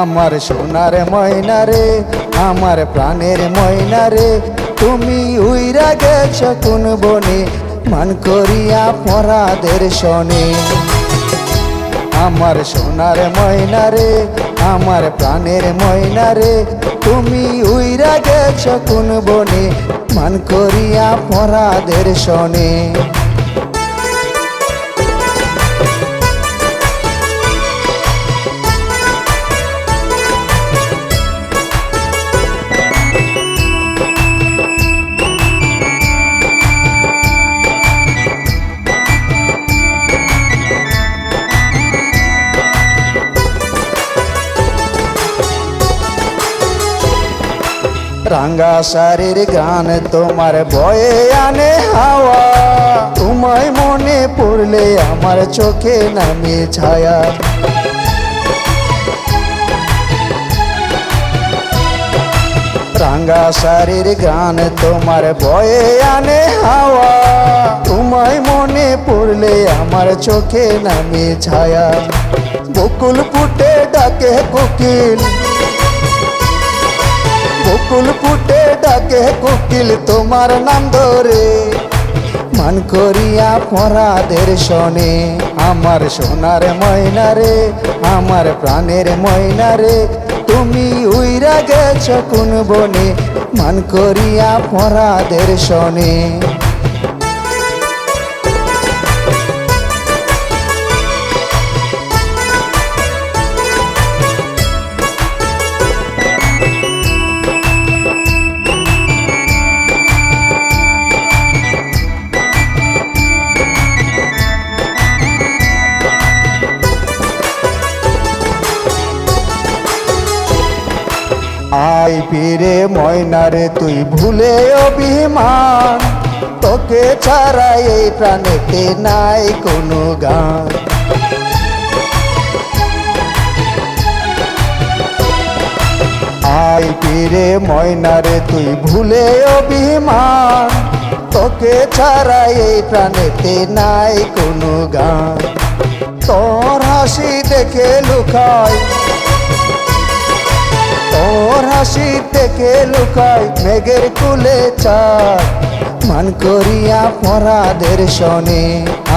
আমার সোনার ময়না রে, আমার প্রাণের ময়না রে। তুমি উইরা গেছ কোন বনে, মান করিয়া পরাদের শনে আমার সোনার ময়না রে, আমার প্রাণের ময়না রে। তুমি উইরা গেছ কোন বনে, মান করিয়া পরাদের শনে রাঙ্গা শাড়ির গান তোমার বয়ে আনে হাওয়া। তোমায় মনে পড়লে আমার চোখে নামে ছায়া। রাঙ্গা শাড়ির গান তোমার বয়ে আনে হাওয়া। তোমায় মনে পড়লে আমার চোখে নামে ছায়া। বকুল ফুটে ডাকে কোকিল। বকুল ফুটে ডাকে, কোকিল, তোমার নাম ধরে। মান করিয়া পরাদের শোনে, আমার সোনার ময়না রে, আমার প্রাণের ময়না রে। তুমি উইরা গেছ কোন বনে, মান করিয়া পরাদের শনে। আই ফিরে ময়নারে, তুই ভুলে অভিমান। তোকে ছাড়া এই প্রাণেতে নাই কোনো গান। আই ফিরে ময়নারে, তুই ভুলে অভিমান। তোকে ছাড়া এই প্রাণেতে নাই কোনো গান। তোর হাসি দেখে লুকায় তোর হাসি থেকে লুকাই মেঘের কুলে চাঁদ। মান করিয়া পরাদের শনে,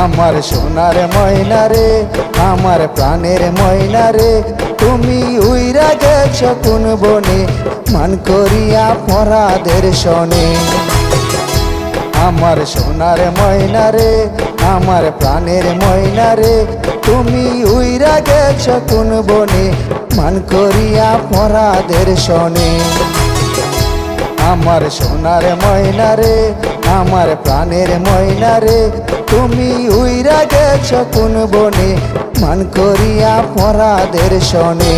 আমার সোনার ময়না রে, আমার প্রাণের ময়না রে। তুমি উইরা গেছ কোন বনে, মান করিয়া পরাদের শনে। আমার সোনার ময়না রে, আমার প্রাণের ময়না রে। তুমি উইরা গেছ কোন বনে মান করিয়া পরাদের শনে। আমার সোনার ময়না রে, আমার প্রাণের ময়না রে, তুমি উইরা গেছ কোন বনে। মান করিয়া পরাদের শনে।